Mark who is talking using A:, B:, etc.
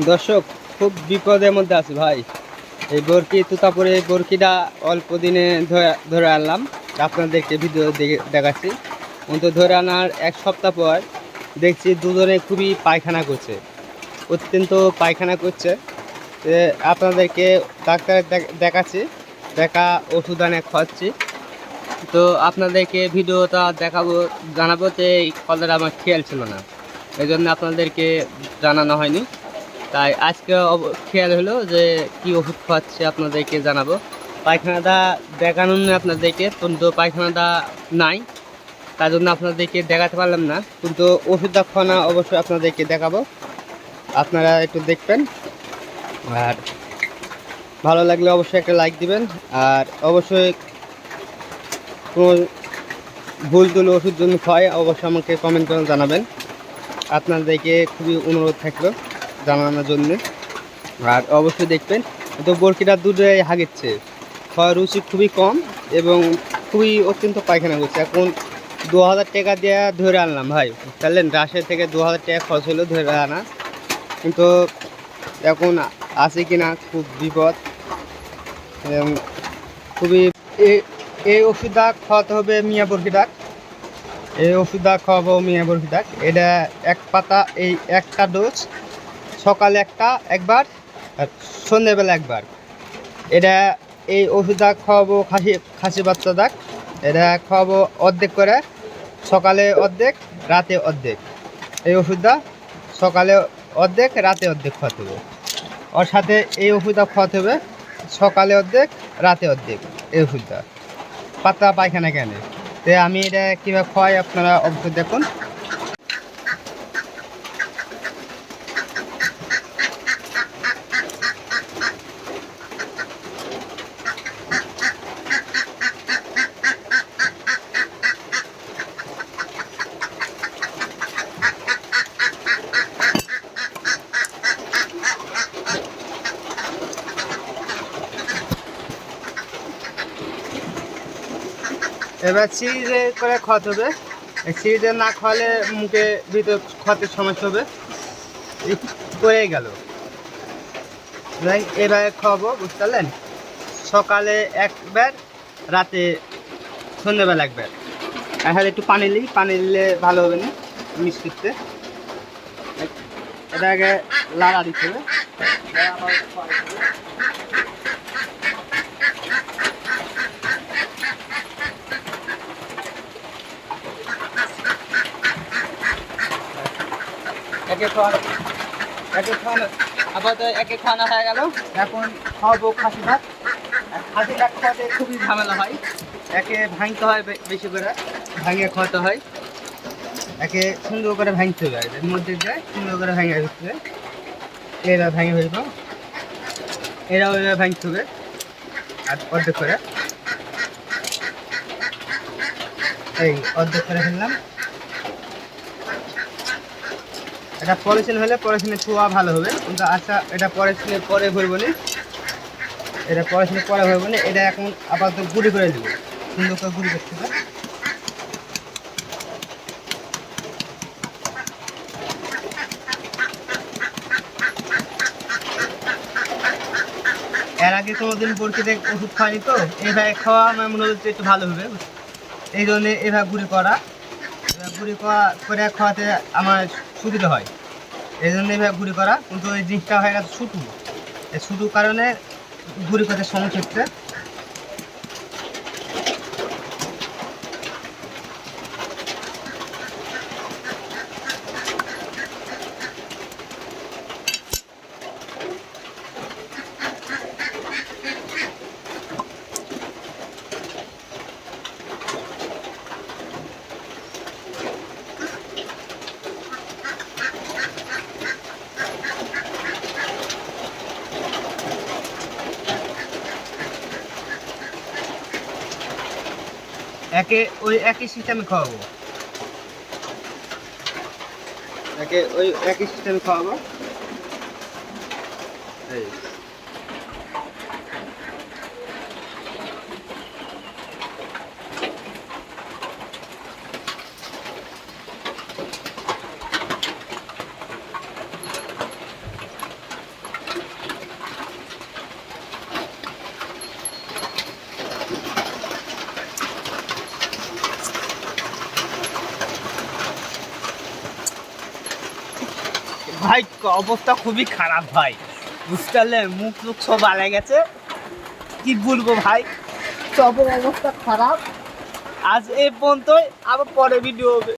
A: দর্শক, খুব বিপদের মধ্যে আছি ভাই। এই বরকি তুতাপুরে, এই বরকিটা অল্প দিনে ধরে- আনলাম। আপনাদেরকে ভিডিও দেখে দেখাচ্ছি। কিন্তু ধরে আনার এক সপ্তাহ পর দেখছি দুজনে খুবই পায়খানা করছে। অত্যন্ত পায়খানা করছে। আপনাদেরকে ডাক্তার দেখ- দেখাচ্ছি। দেখা ওষুধ আনে খাওয়াচ্ছি। তো আপনাদেরকে ভিডিওটা দেখাবো, জানাব যে এই কথাটা আমার খেয়াল ছিল না। এই জন্য আপনাদেরকে জানানো হয়নি। তাই আজকে খেয়াল হলো যে কি ওষুধ খাওয়াচ্ছে আপনাদেরকে জানাব। পায়খানাটা দেখানো আপনাদেরকে, কিন্তু পায়খানাটা নাই, তার জন্য আপনাদেরকে দেখাতে পারলাম না, কিন্তু ওষুধটা খাওয়ানো অবশ্যই আপনাদেরকে দেখাবো। আপনারা একটু দেখবেন। আর ভালো লাগলে অবশ্যই একটা লাইক দিবেন, আর অবশ্যই কোনো ভুল টুল ওষুধ জন্য হয় অবশ্যই আমাকে কমেন্ট করে জানাবেন। আপনাদেরকে খুবই অনুরোধ থাকল। জানানোর জন্য। আর অবশ্যই দেখবেন, তো বরকিটা দুধে হাগেচ্ছে খাওয়ার রুচি খুবই কম এবং খুবই অত্যন্ত পায়খানা করছে। এখন দু হাজার টাকা দিয়ে ধরে আনলাম ভাই, বুঝলেন? রাশের থেকে দু হাজার টাকা খরচ হলো ধরে আনা। কিন্তু এখন আছে কিনা খুব বিপদ। এবং খুবই এই ওষুধটা খাওয়াতে হবে মিয়া বরকিটাক এই ওষুধটা খাওয়াবো মিয়া বরকিটাক এটা এক পাতা, এই একটা ডোজ সকালে একটা, একবার সন্ধ্যেবেলা একবার। এটা এই ওষুধটা খাওয়াবো, খাসি খাসি বাচ্চা দাগ। এটা খাওয়াবো অর্ধেক করে, সকালে অর্ধেক, রাতে অর্ধেক। এই ওষুধটা সকালে অর্ধেক, রাতে অর্ধেক খাওয়াতে হবে। ওর সাথে এই ওষুধটা খাওয়াতে হবে, সকালে অর্ধেক, রাতে অর্ধেক। এই ওষুধটা। পাতলা পায়খানা কেন? তো আমি এটা কীভাবে খাওয়াই আপনারা অবশ্যই দেখুন। এবার সিরিজে করে খাওয়াতে হবে। সিরিজে না খাওয়ালে মুখে ভিতরে খাওয়াতে সমস্যা হবে। পড়ে গেল। এবারে খাওয়াবো, বুঝতে পারলেন? সকালে একবার, রাতে সন্ধ্যেবেলা একবার। এখন একটু পানি নিই পানি নিলে ভালো হবে না মিষ্টিতে এটা আগে লাড়া দিতে হবে। আপাতত একে খাওয়ানো হয়ে গেল। এখন খাওয়াবো খাসি ভাত। খাসি খুবই ঝামেলা হয়। একে ভাঙতে হয় বেশি করে। ভাঙিয়ে খাওয়াতে হয়। একে সুন্দর করে ভাঙতে এর মধ্যে যায় সুন্দর করে ভাঙে হবে এরা ভাঙে হইব এরা ওইভাবে ভাঙতে আর অর্ধেক করে। এই অর্ধেক করে ফেললাম। এটা পলিথিন হলে পলিথিনে ছোঁয়া ভালো হবে। কিন্তু আচ্ছা এটা পলিথিনে পরে ভরবো না এটা পলিথিনে পরে ভরবো না এটা এখন আপাতত গুঁড়ি করে দেবো। সুন্দর করে গুঁড়ি করতে হবে। এর আগে কোনোদিন বরকিতে ওষুধ খাওয়ানি তো এইভাবে খাওয়া আমার মনে হচ্ছে একটু ভালো হবে। এই জন্য এভাবে গুঁড়ি করা গুঁড়ি করা করে খাওয়াতে আমার সুবিধা হয়। এই জন্য এইভাবে ঘুরি করা। কিন্তু এই জিনিসটা হয়ে গেছে ছুটু। এই ছুটুর কারণে ঘুরি করতে সমস্যা হচ্ছে একে ওই একই সিস্টেমে খাওয়াবো। একে ওই একই সিস্টেমে খাওয়াবো। এই। ভাই অবস্থা খুবই খারাপ ভাই। বুঝতে পারলে মুখ টুক সব আলে গেছে। কি বলব ভাই? সবের অবস্থা খারাপ। আজ এ পর্যন্তই আবার পরে ভিডিও হবে